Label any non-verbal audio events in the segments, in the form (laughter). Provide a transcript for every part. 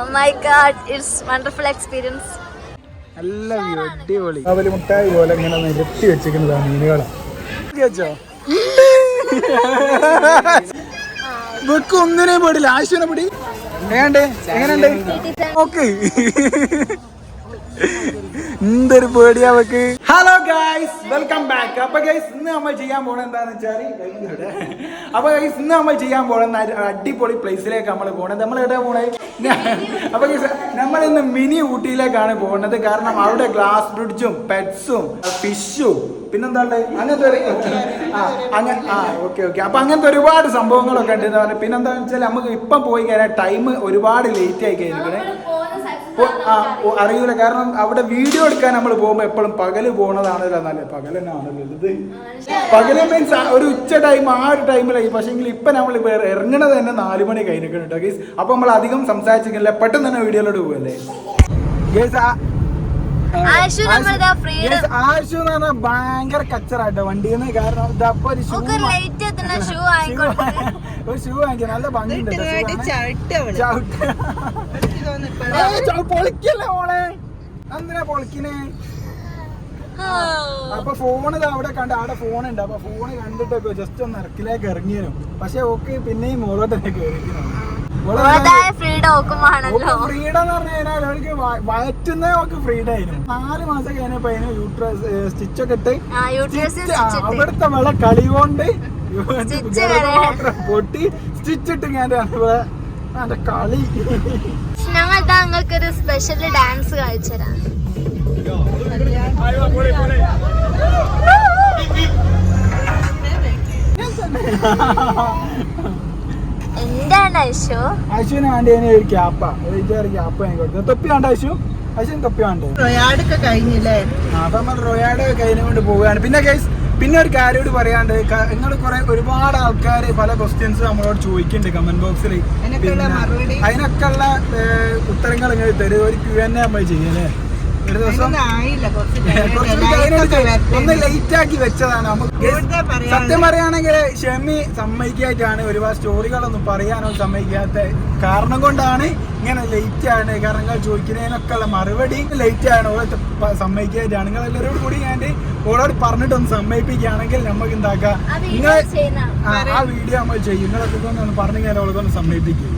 Oh my god, it's wonderful experience. നല്ല view അടിപൊളി. അവൽ മുട്ടായി പോലെ ഇങ്ങനെ നിരത്തി വെച്ചിരിക്കുന്നതാണ് മീനുകളെ. വെക്ക് ഒന്നിനെയും പേടില്ല ആശുവിനെ പിടി. എങ്ങനെയുണ്ട്? എങ്ങനെയുണ്ട്? ഓക്കെ. എന്തൊരു പേടിയാ അവക്ക്. ഹലോ ഗൈസ് വെൽക്കം ബാക്ക് അപ്പൊ ഗൈസ് ഇന്ന് നമ്മൾ ചെയ്യാൻ പോണത് എന്താന്ന് വെച്ചാൽ അപ്പൊ ഗൈസ് ഇന്ന് നമ്മൾ ചെയ്യാൻ പോണത് അടിപൊളി പ്ലേസിലേക്ക് നമ്മൾ പോണത്. നമ്മൾ എവിടെ പോണേ? അപ്പൊ ഗൈസ് നമ്മൾ ഇന്ന് മിനി ഊട്ടിയിലേക്കാണ് പോകുന്നത് കാരണം അവിടെ ഗ്ലാസ് ബ്രിഡ്ജും പെറ്റ്സും ഫിഷും പിന്നെന്താ അങ്ങനത്തെ ഒരു അങ്ങനെ ആ ഓക്കെ ഓക്കെ അപ്പൊ അങ്ങനത്തെ ഒരുപാട് സംഭവങ്ങളൊക്കെ ഉണ്ട് പിന്നെന്താണെന്ന് വെച്ചാൽ നമുക്ക് ഇപ്പം പോയി കഴിഞ്ഞാൽ ടൈം ഒരുപാട് ലേറ്റ് ആയി ഓ, അറിയൂല. കാരണം അവിടെ വീഡിയോ എടുക്കാൻ നമ്മൾ പോകുമ്പോൾ എപ്പോഴും പകൽ പോണതാണല്ലോ നല്ല പകൽ വലുത്. പകൽ മീൻസ് ഒരു ഉച്ച ടൈം ആ ഒരു ടൈമിലായി പക്ഷേ എങ്കിൽ ഇപ്പൊ നമ്മൾ ഇറങ്ങണത് തന്നെ നാല് മണി കഴിഞ്ഞിട്ടുണ്ട്. കേട്ടോ അപ്പോൾ അപ്പൊ നമ്മൾ അധികം സംസാരിച്ചിട്ടില്ല. പെട്ടെന്ന് തന്നെ വീഡിയോയിലോട്ട് പോകല്ലേ ഗേസ് ആശു നമ്മളിതാ freedom- ആശു എന്ന് പറഞ്ഞാൽ ഭയങ്കര കച്ചറാട്ടോ വണ്ടിയിൽ നിന്ന് കാരണം ഇതപ്പോ ഒരു ഷൂ ലൈറ്റ് എത്തുന്ന ഷൂ ആയിക്കോട്ടെ ഒരു ഷൂ വാങ്ങിക്കാൻ നല്ല ഭംഗിയുണ്ട് പൊളിക്കല്ലേ മോളെ. എന്തിനാ പൊളിക്കണേ അപ്പൊ ഫോൺ അവിടെ കണ്ട് അവിടെ ഫോൺ ഉണ്ട്. അപ്പൊ ഫോൺ കണ്ടിട്ടൊക്കെ ജസ്റ്റ് ഒന്ന് ഇറക്കിലേക്ക് ഇറങ്ങിയിരുന്നു പക്ഷെ ഓക്കെ പിന്നെയും മോളോട്ട് തന്നെ ഓതായ ഫ്രീഡം എന്ന് പറഞ്ഞു കഴിഞ്ഞാൽ അവർക്ക് വയറ്റുന്ന ഒക്കെ ഫ്രീഡം ആയിരുന്നു. നാല് മാസം കഴിഞ്ഞപ്പോ അതിന് യൂട്രസ് സ്റ്റിച്ച് ഒക്കെ ഇട്ട് അവിടുത്തെ വെള്ള കളി കൊണ്ട് പൊട്ടി സ്റ്റിച്ച് ഇട്ട് ഞാൻ എന്റെ കളി. ഞങ്ങൾ നിങ്ങൾക്ക് ഒരു സ്പെഷ്യൽ ഡാൻസ് കാണിച്ചുതരാം എന്താണ് ഐശോ? അശുവിന് വേണ്ടി ഒരു ക്യാപ്പ. ഒരു ക്യാപ്പ് വാങ്ങി കൊടുത്തു തൊപ്പി വേണ്ട തൊപ്പി വേണ്ടേ? റൊയാഡൊക്കെ കഴിഞ്ഞില്ലേ? അപ്പൊ നമ്മൾ റൊയാഡ് കൊണ്ട് പോവുകയാണ്. പിന്നെ ഗൈസ് പിന്നെ ഒരു കാര്യം കൂടി പറയാണ്ട് നിങ്ങൾ കുറെ ഒരുപാട് ആൾക്കാർ പല ക്വസ്റ്റ്യൻസ് നമ്മളോട് ചോദിക്കുന്നുണ്ട് കമന്റ് ബോക്സിൽ? അതിനൊക്കെ ഉള്ള ഉത്തരങ്ങൾ നിങ്ങൾ തരും. ഒരു ക്യു എൻ നമ്മൾ ചെയ്യല്ലേ ഒരു ദിവസം. ഒന്ന് ലേറ്റ് ആക്കി വെച്ചതാണ്. നമുക്ക്. സത്യം പറയുകയാണെങ്കിൽ ഷെമി സമ്മതിക്കായിട്ടാണ് ഒരുപാട് സ്റ്റോറികളൊന്നും പറയാനോ സമ്മതിക്കാത്ത കാരണം കൊണ്ടാണ് ഇങ്ങനെ ലേറ്റ് ആണ് കാരണം നിങ്ങൾ ചോദിക്കുന്നതിനൊക്കെ ഉള്ള മറുപടി ലേറ്റ് ആണ് ഓരോ സമ്മതിക്കായിട്ടാണ്. നിങ്ങൾ എല്ലാവരോടും കൂടി ഞാൻ ഓരോട് പറഞ്ഞിട്ടൊന്ന് സമ്മതിപ്പിക്കുകയാണെങ്കിൽ നമുക്ക് എന്താക്കാം? നിങ്ങൾ ആ വീഡിയോ നമ്മൾ ചെയ്യും. നിങ്ങളൊക്കെ ഒന്ന് പറഞ്ഞു കഴിഞ്ഞാൽ ഓളൊക്കെ സമ്മതിപ്പിക്കും.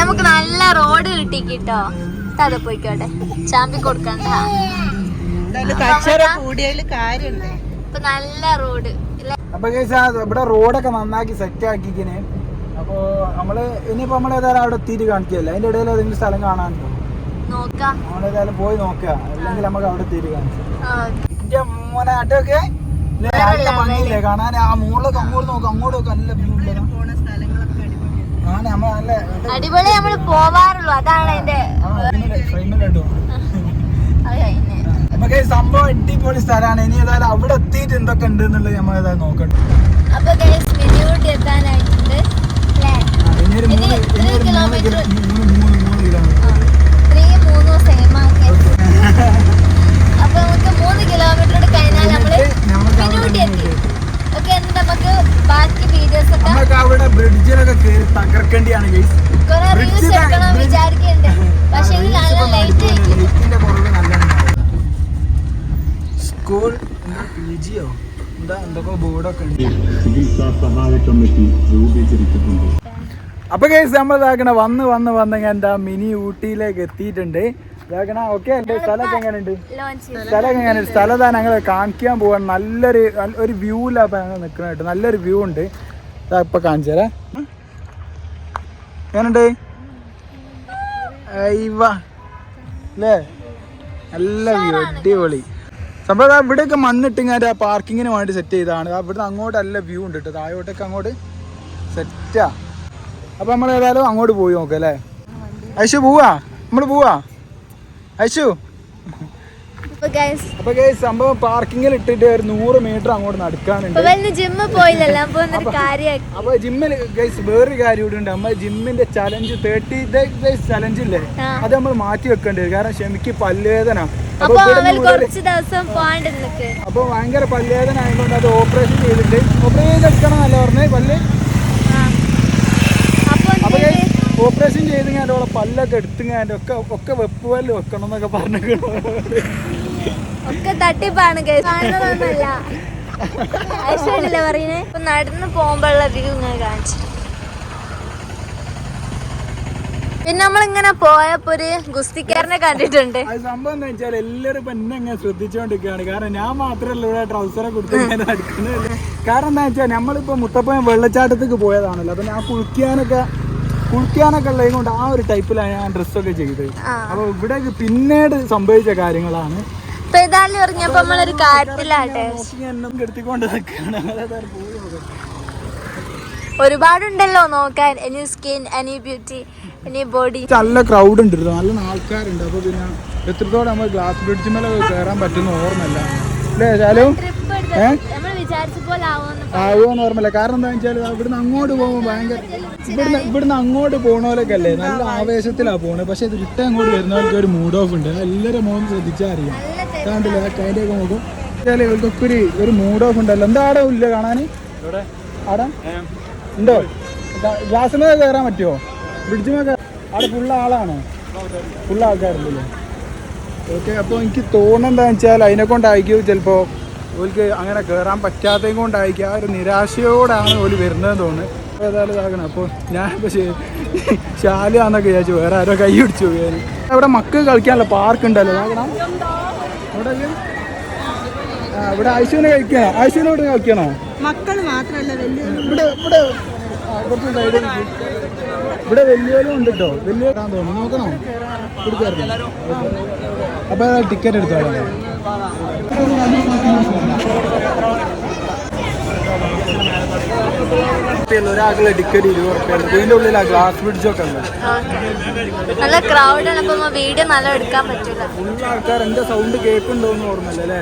നമുക്ക് നല്ല റോഡ് കിട്ടി കിട്ടോ. അത് പോയിക്കോട്ടെ. ചാമ്പി കൊടുക്കണ്ട. ഇപ്പൊ നല്ല റോഡ്. അപ്പൊ ഇവിടെ റോഡൊക്കെ നന്നാക്കി സെറ്റ് ആക്കിക്കിന് അപ്പോ നമ്മൾ ഇനിയിപ്പോ നമ്മൾ ഏതായാലും അവിടെ എത്തിയിട്ട് കാണിക്കല്ലേ അതിന്റെ ഇടയിൽ ഏതെങ്കിലും സ്ഥലം കാണാനുണ്ടോ? നമ്മളേതായാലും പോയി നോക്കുക. അല്ലെങ്കിൽ നമുക്ക് അവിടെ എത്തിയിട്ട് കാണിച്ചു ആ, എന്റെ മോനെ അട്ടൊക്കെ നല്ല ഭംഗിയില്ലേ? കാണാൻ ആ മുകളിലൊക്കെ അങ്ങോട്ട് നോക്കാം അങ്ങോട്ട് നോക്കാം നല്ല വ്യൂ ഇല്ലേ പോണ സ്ഥലങ്ങളൊക്കെ അടിപൊളിയാണ് കാണാൻ നമ്മൾ നല്ല അടിപൊളി നമ്മൾ പോവാറുള്ളൂ. അതാണ് അതിന്റെ സംഭവം അടിപൊളി സ്ഥലമാണ്. ഇനി ഏതായാലും അവിടെ എത്തിയിട്ട് എന്തൊക്കെ ഉണ്ട് എന്നുള്ളത് നമ്മൾ ഏതായാലും നോക്കട്ടെ. അപ്പൊ എത്താനായിട്ടുണ്ട്. ഇനി ഒരു മൂന്ന് ഇനി രൂപീകരിച്ചിട്ടുണ്ട്. അപ്പൊ കേസ് നമ്മൾ ഇതാക്കണ വന്ന് വന്ന് വന്ന് എന്താ മിനി ഊട്ടിയിലേക്ക് എത്തിയിട്ടുണ്ട്. ഇതാക്കണ ഓക്കെ അല്ലേ? സ്ഥലമൊക്കെ എങ്ങനെയുണ്ട്? ലോഞ്ച് സ്ഥലമൊക്കെ എങ്ങനെയുണ്ട്? സ്ഥലം തന്നെ ഞങ്ങൾ കാണിക്കാൻ പോവാണ്. നല്ലൊരു നല്ല- ഒരു വ്യൂ ഇല്ലാപ്പ ഞങ്ങൾ നിൽക്കണായിട്ട് കേട്ടോ. നല്ലൊരു വ്യൂ ഉണ്ട്. ഇതാ ഇപ്പൊ കാണിച്ചു തരാം. എങ്ങനെയുണ്ട്? അല്ലേ? നല്ല വ്യൂ അടിപൊളി. സംഭവം ഇവിടെയൊക്കെ മണ്ണിട്ടിങ്ങനെ പാർക്കിങ്ങിന് വേണ്ടി സെറ്റ് ചെയ്തതാണ്. അവിടുന്ന് ഇവിടുന്ന് അങ്ങോട്ട് നല്ല വ്യൂ ഉണ്ട് കേട്ടോ. താഴോട്ടൊക്കെ അങ്ങോട്ട് സെറ്റാ. അപ്പൊ നമ്മൾ ഏതായാലും അങ്ങോട്ട് പോയി നോക്കാം അല്ലേ? ഐശു പോവാ? നമ്മൾ പോവാ? ഐശു. അപ്പൊ ഗൈസ് സംഭവം പാർക്കിങ്ങിൽ ഇട്ടിട്ട് ഒരു നൂറ് മീറ്റർ അങ്ങോട്ട് നടക്കാനുണ്ട്. ജിമ്മ് പോയില്ലല്ലോ അപ്പൊ ജിമ്മിൽ ഗൈസ് വേറൊരു കാര്യം കൂടി ഉണ്ട്. നമ്മൾ ജിമ്മിന്റെ ചലഞ്ച് തേർട്ടി ഗൈസ് ചലഞ്ച് ഇല്ലേ? അത് നമ്മൾ മാറ്റി വെക്കേണ്ടി വരും. കാരണം ക്ഷമിക്ക് പല്ലുവേദന. അപ്പൊ ഭയങ്കര പല്ലുവേദന ആയതുകൊണ്ട് അത് ഓപ്പറേഷൻ ചെയ്തിട്ട്. ഓപ്പറേഷൻ എടുക്കണം എന്നല്ല പറഞ്ഞേ പല്ല്? ആ. ചെയ്ത് ഓപ്പറേഷൻ ചെയ്തിങ്ങാന്റെ ഓളെ പല്ലൊക്കെ എടുത്തുങ്ങാന്റെ ഒക്കെ ഒക്കെ വെപ്പ് പല്ല് വെക്കണം എന്നൊക്കെ പറഞ്ഞിരിക്കണോ ഒക്കെ തട്ടിപ്പാണ് ഐശ്വര്യല്ലേ പറയുന്നേ ഇപ്പൊ നടന്ന് പോകുമ്പോഴുള്ള വ്യൂ ഇങ്ങനെ കാണിച്ചു. പിന്നെ നമ്മളിങ്ങനെ പോയപ്പോ ഒരു ഗുസ്തിക്കാരനെ കണ്ടിട്ടുണ്ട്. സംഭവം എന്താ വെച്ചാൽ എല്ലാരും ഇപ്പൊ എന്നെ ഇങ്ങനെ ശ്രദ്ധിച്ചുകൊണ്ടിരിക്കുകയാണ് കാരണം ഞാൻ മാത്രമല്ല ഇവിടെ ട്രൗസറെ ഇങ്ങനെ കാരണം എന്താ വെച്ചാൽ നമ്മളിപ്പോ മുത്തപ്പൻ വെള്ളച്ചാട്ടത്തേക്ക് പോയതാണല്ലോ. അപ്പൊ ഞാൻ കുളിക്കാനൊക്കെ കുളിക്കാനൊക്കെ ഉള്ളത് കൊണ്ട് ആ ഒരു ടൈപ്പിലാണ് ഞാൻ ഡ്രസ്സൊക്കെ ചെയ്തത്. അപ്പൊ ഇവിടെ പിന്നീട് സംഭവിച്ച കാര്യങ്ങളാണ്. ഇറങ്ങിയപ്പോ നമ്മളൊരു കാര്യത്തിലാട്ടെ നോക്കാം. ഒരുപാടുണ്ടല്ലോ നോക്കാൻ any skin any beauty any body നല്ല ക്രൗഡ് ഉണ്ട്. നല്ല ആൾക്കാരുണ്ട്. അപ്പൊ പിന്നെ എത്രത്തോളം നമ്മൾ ഗ്ലാസ് ബ്രിഡ്ജ് മേലെ കയറാൻ പറ്റുന്ന ഓർമ്മല്ല അല്ലേ ശാലു? ട്രിപ്പ് ആവുമെന്ന് ആവുമെന്ന് കാരണം എന്താ വെച്ചാൽ ഇവിടുന്ന് അങ്ങോട്ട് പോകുമ്പോൾ ഭയങ്കര ഇവിടുന്ന് ഇവിടുന്ന് അങ്ങോട്ട് പോണോലൊക്കെ അല്ലേ നല്ല ആവേശത്തിലാണ് പോണത് പക്ഷെ ഇത് റിട്ടേൺ അങ്ങോട്ട് വരുന്നവർക്ക് ഒരു മൂഡ് ഓഫ് ഉണ്ട്. എല്ലാവരും മോൻ ശ്രദ്ധിച്ചാൽ അറിയാം. കണ്ടില്ലേ? ആ കൈന്റെയൊക്കെ നോക്കും. വെച്ചാൽ ഇവർക്കൊക്കെ ഒരു ഒരു മൂഡ് ഓഫ് ഉണ്ടല്ലോ. എന്താ ആടെ ഇല്ല കാണാൻ ആടാ? ഉണ്ടോ? ഗ്ലാസ് മേലെ കയറാൻ പറ്റുമോ ബ്രിഡ്ജ് മേലെ അവിടെ ഫുള്ള് ആളാണോ? ഫുള്ള് ആൾക്കാരുണ്ടല്ലേ ഓക്കെ അപ്പോൾ എനിക്ക് തോന്നുന്നത് എന്താ വെച്ചാൽ അതിനെ കൊണ്ടായിരിക്കും ചിലപ്പോൾ ഓൽക്ക് അങ്ങനെ കയറാൻ പറ്റാത്തതും കൊണ്ടായിരിക്കും ആ ഒരു നിരാശയോടാണ് ഓൽ വരുന്നതെന്ന് തോന്നുന്നത്. ഏതായാലും ഇതാക്കണം അപ്പോൾ ഞാൻ പക്ഷേ ശാലാന്നൊക്കെ വിചാരിച്ചു വേറെ ആരോ കൈ പിടിച്ചു അവിടെ മക്കൾ കളിക്കാനുള്ള പാർക്ക് ഉണ്ടല്ലോ. ഇതാക്കണം അവിടെ? ആ ഇവിടെ ഐശുവിനെ കഴിക്കണോ ഐശുവിനെ ഇവിടെ കളിക്കണോ? മക്കൾ മാത്രല്ല ഇവിടെ ഇവിടെ. കുറച്ച് സൈഡിൽ ഇവിടെ വലിയവരും ഉണ്ട് കേട്ടോ വലിയ തോന്നുന്നു. നോക്കണോ? കൊടുക്കാറില്ല അപ്പൊ ടിക്കറ്റ് എടുത്തോളാം ഒരാൾക്കുള്ള ടിക്കറ്റ് ഇരുപത് റുപ്യ ഇതിന്റെ ഉള്ളിൽ ആ ഗ്ലാസ് ബ്രിഡ്ജൊക്കെ ഉണ്ട് നല്ല ക്രൗഡാണ് അപ്പൊ വീഡിയോ നല്ല എടുക്കാൻ പറ്റില്ല ഫുൾ ആൾക്കാർ എന്റെ സൗണ്ട് കേൾക്കുന്നുണ്ടോ എന്ന് ഓർമ്മയില്ല അല്ലേ?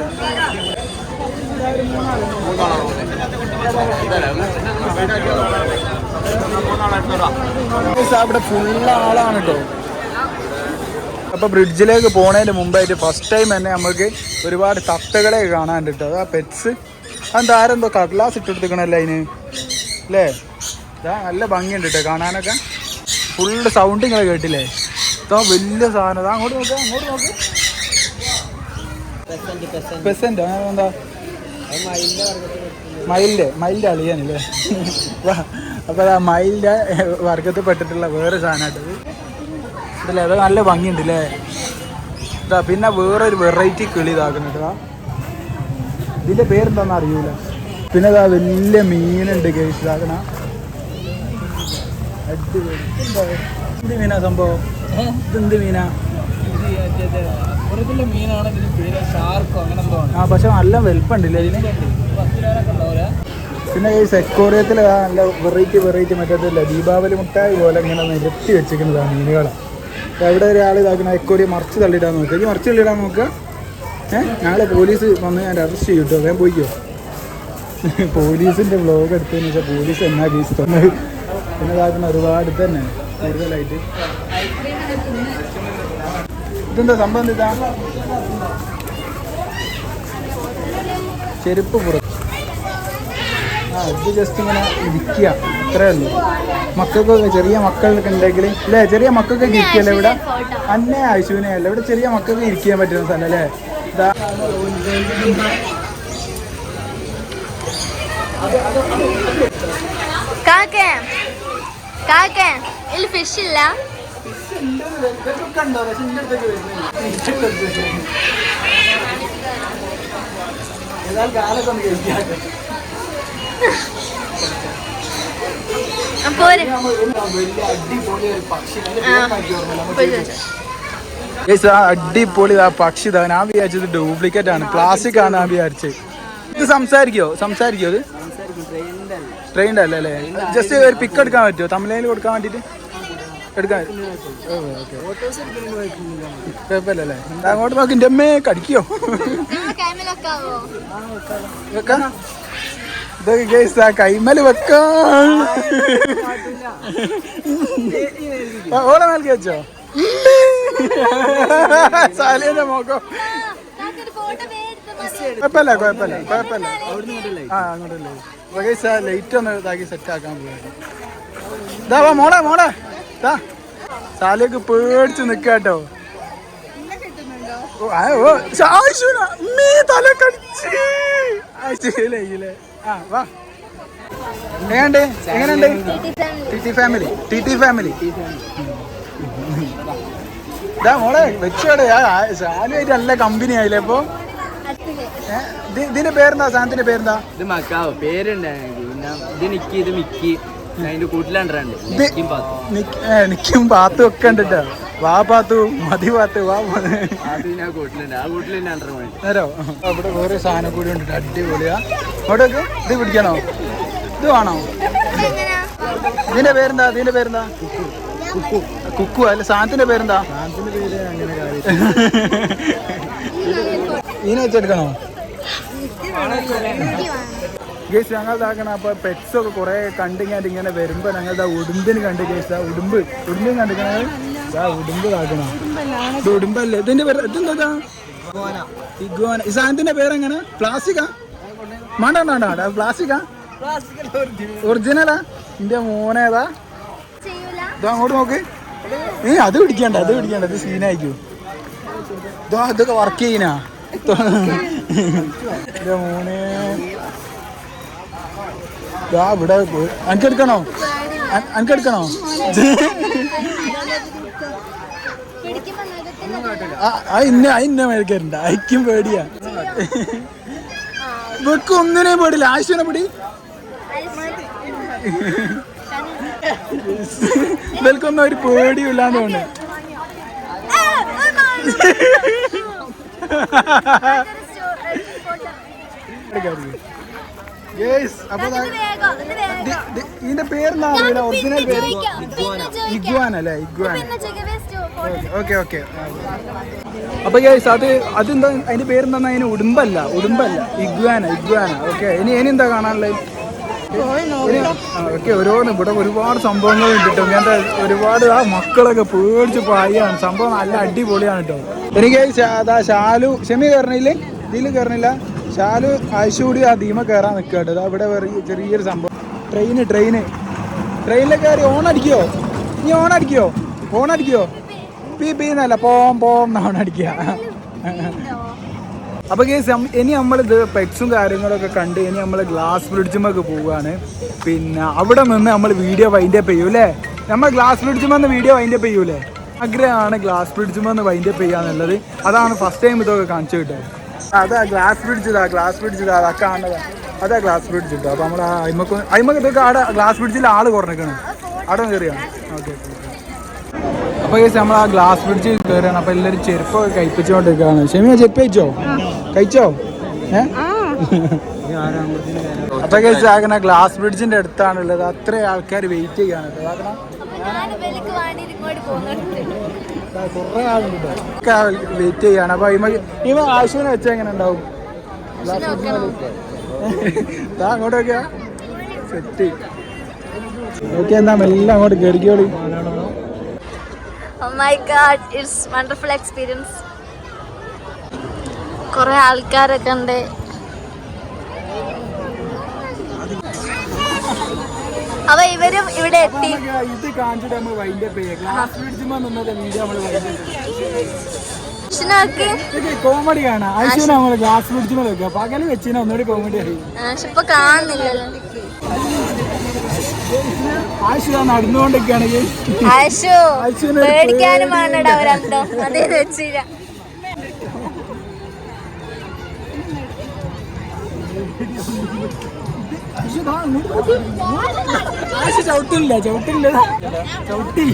അവിടെ ഫുള്ള് ആളാണ് കേട്ടോ അപ്പൊ ബ്രിഡ്ജിലേക്ക് പോണതിന് മുമ്പായിട്ട് ഫസ്റ്റ് ടൈം തന്നെ നമുക്ക് ഒരുപാട് തത്തകളെ കാണാൻ അത് ആ പെറ്റ്സ് അതെന്താ ആരെന്തോ കടലാസ് ഇട്ടെടുത്തിക്കണല്ലേ അതിന് അല്ലേ? ഇതാ നല്ല ഭംഗിയുണ്ട് കേട്ടോ കാണാനൊക്കെ. ഫുള്ള് സൗണ്ട് കേട്ടില്ലേ? ഇതാ വലിയ സാധനം. ഇതാ അങ്ങോട്ട് നോക്കാം അങ്ങോട്ട് നോക്ക്. അങ്ങനെ എന്താ മയിലിന്റെ മയിലിന്റെ അളിയാനല്ലേ (laughs) അപ്പോൾ ആ മയിലിന്റെ വർഗത്തിൽ പെട്ടിട്ടുള്ള വേറെ സാധനമായിട്ടത് ഇതല്ലേ? അത് നല്ല ഭംഗിയുണ്ട് അല്ലേ ഇതാ പിന്നെ വേറൊരു വെറൈറ്റി കിളി ഇതാക്കുന്നുണ്ട് ഇതിന്റെ ഇതിന്റെ പേരെന്താന്ന് അറിയൂല. പിന്നെ ഇതാ വലിയ മീനുണ്ട് കേസ് ഇതാക്കണ? എന്ത് മീനാ സംഭവം? ഇതെന്ത് മീനാ? ആ പക്ഷെ നല്ല വലുപ്പമുണ്ടല്ലേ ഇതിന്? പിന്നെ ഈ സെക്കോറിയത്തിൽ നല്ല വെറൈറ്റി വെറൈറ്റി മറ്റേ ദീപാവലി മുട്ടായി പോലെ ഇങ്ങനെ നിരത്തി വെച്ചിരിക്കുന്നതാണ് മീനുകളെ. എവിടെ ഒരാൾ ഇതാക്കുന്ന എക്കോടി മറിച്ച് തള്ളിയിടാൻ നോക്കുക ഈ മറിച്ച് തള്ളിയിടാൻ നോക്കുക ഏഹ് ഞങ്ങളെ പോലീസ് വന്ന് ഞാൻ അറസ്റ്റ് ചെയ്യും കേട്ടോ വേഗം പോയിക്കോ. (laughs) പോലീസിന്റെ വ്ലോഗ് എടുത്തതെന്ന് വെച്ചാൽ പോലീസ് എന്നാ കേസ് തന്നെ പിന്നെ ഇതാക്കുന്ന ഒരുപാട് തന്നെ. കൂടുതലായിട്ട്. ഇതെന്താ സംഭവം ചെരുപ്പ് പുറത്ത്. ഇത് ജസ്റ്റ് ഇങ്ങനെ ഇരിക്കുക അത്രേ ഉള്ളൂ. മക്കൾക്കൊക്കെ ചെറിയ മക്കളൊക്കെ ഉണ്ടെങ്കിൽ അല്ലേ ചെറിയ മക്കൾക്കൊക്കെ ഇരിക്കുകയല്ലേ ഇവിടെ? അന്നേ ആശുവിനെ അല്ല. ഇവിടെ ചെറിയ മക്കൾക്ക് ഇരിക്കാൻ പറ്റുന്ന സ്ഥലം അല്ലേ? ഇതാ. കാക്കേ കാക്കേ ഇതിൽ ഫിഷ് ഇല്ല? കണ്ടോ പക്ഷെ ഇന്റെ അടുത്തേക്ക് വരുന്നില്ല ഏതായാലും കാലൊക്കെ ഒന്ന് കഴിക്കാം അടിപൊളി പക്ഷി ആ ഇതാ. ഞാൻ വിചാരിച്ചത് ഡ്യൂപ്ലിക്കേറ്റ് ആണ്. പ്ലാസ്റ്റിക് ആണ് ഞാൻ വിചാരിച്ചത് ഇത് സംസാരിക്കോ? സംസാരിക്കോ ഇത്? ട്രെയിൻഡ് അല്ല? അല്ലേ? ജസ്റ്റ് ഒരു പിക്ക് എടുക്കാൻ പറ്റുമോ? തമിഴ്നാട്ടിൽ കൊടുക്കാൻ വേണ്ടിട്ട്? എടുക്കാൻ കുഴപ്പമില്ലല്ലേ അല്ലേ? അങ്ങോട്ട് നോക്കി. എന്റെ അമ്മയെ കടിക്കോ? വെക്കാം. ഇതൊക്കെ ഗൈസ് ആ കൈമൽ വെക്കാം ആ, ഓളെ നൽകി വെച്ചോ സാലിന്റെ മോക്കോ. കുഴപ്പമില്ല കുഴപ്പമില്ല കുഴപ്പമില്ല ആ അങ്ങോട്ടല്ലേ ഗൈസ് ലൈറ്റ് ഒന്ന് ഇതാക്കി സെറ്റ് ആക്കാൻ വാ മോളെ മോളെ ഇതാ സാലിയൊക്കെ പേടിച്ച് നിക്കാട്ടോ ഓ, ആ, ഓ, ശ- ആയിഷൂന, ഉമ്മീ, തല കടിച്ച്. ആയിഷൂലേ, ആ, വാ. T T family. T T family. മോളെ വെച്ചോടെ. കമ്പനി ആയില്ലേ ഇപ്പൊ? ഇതിന്റെ പേരെന്താ? സാധനത്തിന്റെ പേരെന്താ? ഇത് മക്കാവ്. പേരുണ്ടായിരുന്നു ഇത് നിക്കി ഇത് മിക്കി. നിക്ക്- പാത്തും. ഒക്കെ ഉണ്ട് കേട്ടോ വാ പാത്തു മതി പാത്തു വാ നേരോ? അവിടെ വേറെ സാധനം കൂടി ഉണ്ട് അടിപൊളിയാ. അവിടെ ഇത് പിടിക്കണോ? ഇത് വേണോ? ഇതിന്റെ പേരെന്താ? ഇതിന്റെ പേരെന്താ? കുക്കു. കുക്കു അല്ല സാധനത്തിന്റെ പേരെന്താ? ഇതിനെ വെച്ചെടുക്കണോ? ഗേസ് ഞങ്ങൾ ഇതാക്കണം അപ്പൊ പെറ്റ്സ് ഒക്കെ കുറെ കണ്ടിങ്ങാണ്ട് ഇങ്ങനെ വരുമ്പോ ഞങ്ങളുടെ ഉടുമ്പിന് കണ്ട് ഗേസ് ആ ഉടുമ്പ്. ഉടുമ്പിന് കണ്ടിങ്ങനെ ഇതാ ഉടുമ്പ് ഇതാക്കണം. ഇത് ഉടുമ്പല്ലേ? ഇതിന്റെ പേര് ഇതെന്താ ഇഗ്വാന. ഈ സാധനത്തിന്റെ പേരെങ്ങനെ? പ്ലാസ്റ്റിക്കാ? മണ്ട വേണ്ട വേണ്ട പ്ലാസ്റ്റിക്കാ? ഒറിജിനലാ എന്റെ മോനേതാ ചെയ്യൂല. ഇതാ അങ്ങോട്ട് നോക്ക്. ഏ അത് പിടിക്കണ്ട അത് പിടിക്കണ്ട. ഇത് സീനായിരിക്കും. ഇതാ ഇതൊക്കെ വർക്ക് ചെയ്യനാ. മോനെ. ഇതാ ഇവിടെ ആ ആ ഇന്ന ആ ഇന്ന മേടിക്കാറുണ്ട്. അയക്കും പേടിയാ. ഇവർക്ക് ഒന്നിനെയും പേടില്ല ആശുവിനെ പിടി. ഇവൽക്കൊന്നും ഒരു തോന്നുന്നു. അപ്പൊ ദാ- ദി- ദി- ഇതിന്റെ പേരെന്താ അറിയില്ല? ഒറിജിനൽ പേര്. ഇഗ്വാൻ അല്ലേ? ഇഗ്വാൻ ഓക്കെ ഓക്കെ അപ്പൊ ഗേസ് അത് അതെന്താ അതിന്റെ പേരെന്താ അതിന് ഉടുമ്പല്ല ഉടുമ്പല്ല. ഇഗ്വാന ഇഗ്വാന ഓക്കെ ഇനി ഇനി എന്താ കാണാനുള്ളത്? ഓക്കെ ഓരോന്ന് ഇവിടെ ഒരുപാട് സംഭവങ്ങൾ ഉണ്ട് കേട്ടോ ഇങ്ങനത്തെ ഒരുപാട് ആ മക്കളൊക്കെ പേടിച്ച് പായാണ് സംഭവം നല്ല അടിപൊളിയാണ് കേട്ടോ. എനിക്ക് അതാ ഷാലു ഷെമി കയറണില്ലേ ഇതിൽ കയറണില്ല ഷാലു ആഴ്ചകൂടി ആ ധീമ കയറാൻ നിൽക്കട്ടെ അവിടെ ഇതാ വേറെ ചെറിയൊരു സംഭവം. Train train. ട്രെയിനിൽ കയറി ഓൺ അടിക്കോ? നീ ഓൺ അടിക്കോ? ഓൺ അടിക്കോ? പീ പീ എന്നല്ല പോം പോം ഓൺ അടിക്കുക. അപ്പൊ കേസ് ഇനി നമ്മൾ ഇത് പെറ്റ്സും കാര്യങ്ങളൊക്കെ കണ്ട് ഇനി നമ്മൾ ഗ്ലാസ് ബ്രിഡ്ജുമൊക്കെ പോവുകയാണ്. പിന്നെ അവിടെ നിന്ന് നമ്മൾ വീഡിയോ വൈൻഡപ്പ് ചെയ്യൂ അല്ലേ? നമ്മൾ ഗ്ലാസ് ബ്രിഡ്ജുമെന്ന് വീഡിയോ വൈൻഡ് വൈൻഡപ്പ് ചെയ്യൂലേ? ആഗ്രഹമാണ് ഗ്ലാസ് ബ്രിഡ്ജുമെന്ന് വൈൻഡപ്പ് ചെയ്യാന്നുള്ളത്. അതാണ് ഫസ്റ്റ് ടൈം ഇതൊക്കെ കാണിച്ചു കിട്ടുക അതാ ഗ്ലാസ് ബ്രിഡ്ജ് ഇതാ ഗ്ലാസ് ബ്രിഡ്ജ് ഇതാ അതാ കാണുന്നതാ. അതാ ഗ്ലാസ് ബ്രിഡ്ജ് ഇട്ടോ അപ്പൊ നമ്മൾ അയിമക്ക് അയിമക്ക് ഇതൊക്കെ ഗ്ലാസ് ബ്രിഡ്ജിൽ ആൾ കുറഞ്ഞിരിക്കണം. അവിടെ കയറിയാണ് ഓക്കെ അപ്പൊ ചേച്ചി നമ്മൾ ആ ഗ്ലാസ് ബ്രിഡ്ജ് കയറിയാണ് അപ്പൊ എല്ലാവരും ചെരുപ്പൊക്കെ കഴിപ്പിച്ചുകൊണ്ടിരിക്കുകയാണ് ഷെമിയ ചെരുപ്പ് കഴിച്ചോ? കഴിച്ചോ? ഏ? അപ്പൊ കേസ് ആകണ ഗ്ലാസ് ബ്രിഡ്ജിന്റെ അടുത്താണുള്ളത്. അത്രയും ആൾക്കാർ വെയിറ്റ് ചെയ്യാണ്. കേട്ടോ. കുറെ ആളുണ്ട്. വെയിറ്റ് ചെയ്യാണ്. അപ്പൊ ഇമ ഇവ വെച്ചാ വെച്ചാൽ എങ്ങനെ ഉണ്ടാവും? (laughs) താ അങ്ങോട്ട് നോക്കിയാ. സെറ്റ് ഓക്കെ എന്താ എല്ലാം അങ്ങോട്ട് കയറിക്കോളി it's wonderful experience. കുറെ ആൾക്കാരൊക്കെ ഉണ്ട്. അപ്പൊ ഇവരും ഇവിടെ എത്തി. ഇത് കാണിച്ചിട്ട് നമ്മൾ വൈൻഡപ്പ് ചെയ്യാം. ഗ്ലാസ് ബ്രിഡ്ജുമ്പോൾ നിന്നത് വീഡിയോ നമ്മൾ കോമഡി കാണാം ആഴ്ച നമ്മൾ ഗ്ലാസ് പകൽ വെച്ചിന് ഒന്നുകൂടി കോമഡി ആയി. ചവിട്ടില്ല ചവിട്ടില്ല. ചവിട്ടി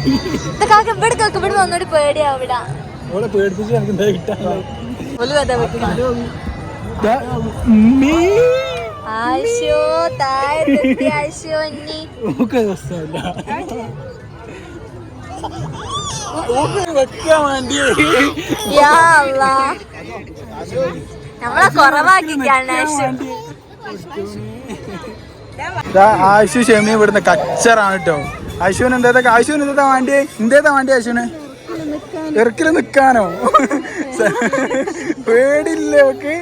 കാക്ക ഇവിടെ കാക്ക ഇവിടെ ഒന്നുകൂടി പേടിയാ ഇവിടെ ഓളെ പേടിപ്പിച്ച് എനിക്ക് എന്താ കിട്ടാനുള്ളത് ഒരു കഥ. ആശോ താഴെ ആശോ ഇനി ഓക്ക് രസമില്ല. വെക്കാൻ വേണ്ടി. നമ്മളെ കുറവാക്കിക്കാണ് ആശു ആശു ഷെമി ഇവിടുന്ന് കച്ചറാണ് കേട്ടോ. ആശുവിന് എന്തേതാ ആശുവിന് എന്താ വേണ്ടി എന്തേതാ വേണ്ടി ആശുവിന് ഇറക്കിൽ നിക്കാനോ? പേടില്ലേ ഓക്കെ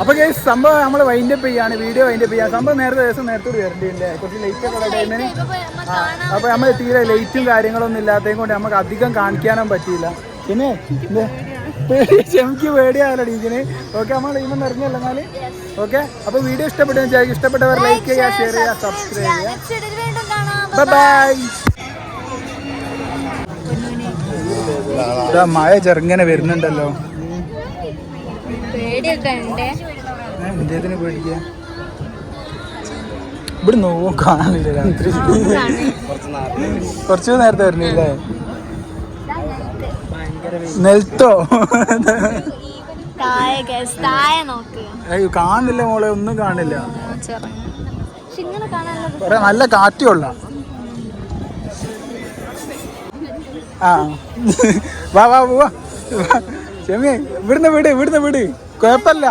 അപ്പൊ കേസ് സംഭവം നമ്മൾ വൈൻഡപ്പ് ചെയ്യാണ് വീഡിയോ വൈൻഡപ്പ് ചെയ്യാൻ സംഭവം നേരത്തെ ദിവസം നേരത്തെ വരണ്ടില്ലേ കുറച്ച് ലേറ്റ് ഒക്കെ ടൈമിന് അപ്പൊ നമ്മൾ തീരെ ലൈറ്റും കാര്യങ്ങളൊന്നും ഇല്ലാത്തതും കൊണ്ട് നമുക്ക് അധികം കാണിക്കാനും പറ്റിയില്ല. പിന്നെ ഇത് പേടിയാവല്ലോ ഇതിന് ഓക്കെ നമ്മൾ ഇന്ന് നിറഞ്ഞല്ലെന്നാൽ എന്നാൽ? ഓക്കെ അപ്പൊ വീഡിയോ ഇഷ്ടപ്പെട്ടു വെച്ചാൽ ഇഷ്ടപ്പെട്ടവർ ലൈക്ക് ചെയ്യുക ഷെയർ ചെയ്യുക സബ്സ്ക്രൈബ് ചെയ്യുക. ബൈ മഴ ചെറുങ്ങനെ വരുന്നുണ്ടല്ലോ. എന്തേതിന് പേടിക്കുക ഇവിടെ നോക്കാനില്ല കാണാനില്ല രാത്രി. കുറച്ചു നേരത്തെ വരണില്ലേ? നെൽത്തോ? അയ്യോ കാണില്ല മോളെ ഒന്നും കാണില്ല നല്ല കാറ്റുള്ള. ആ. വാ വാ പോവാ ചെമ്മി ഇവിടുന്ന് വിട് ഇവിടുന്ന് വിട്. കുഴപ്പമില്ല.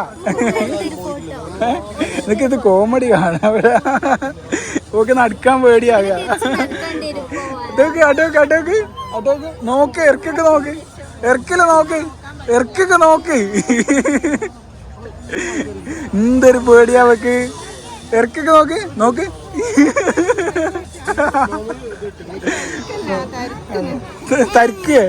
നിനക്ക് ഇത് കോമഡി കാണാം ഇവിടെ ഓക്കെ നടക്കാൻ പേടിയാകാം അതൊക്കെ അടോക്ക് അടോക്ക് അടോക്ക് നോക്ക് ഇറക്കൊക്കെ നോക്ക്. ഇറക്കിൽ നോക്ക്. ഇറക്കൊക്കെ നോക്ക്. എന്തൊരു പേടിയാ വെക്ക് ഇറക്കൊക്കെ നോക്ക്. നോക്ക്. തരിക്കേ.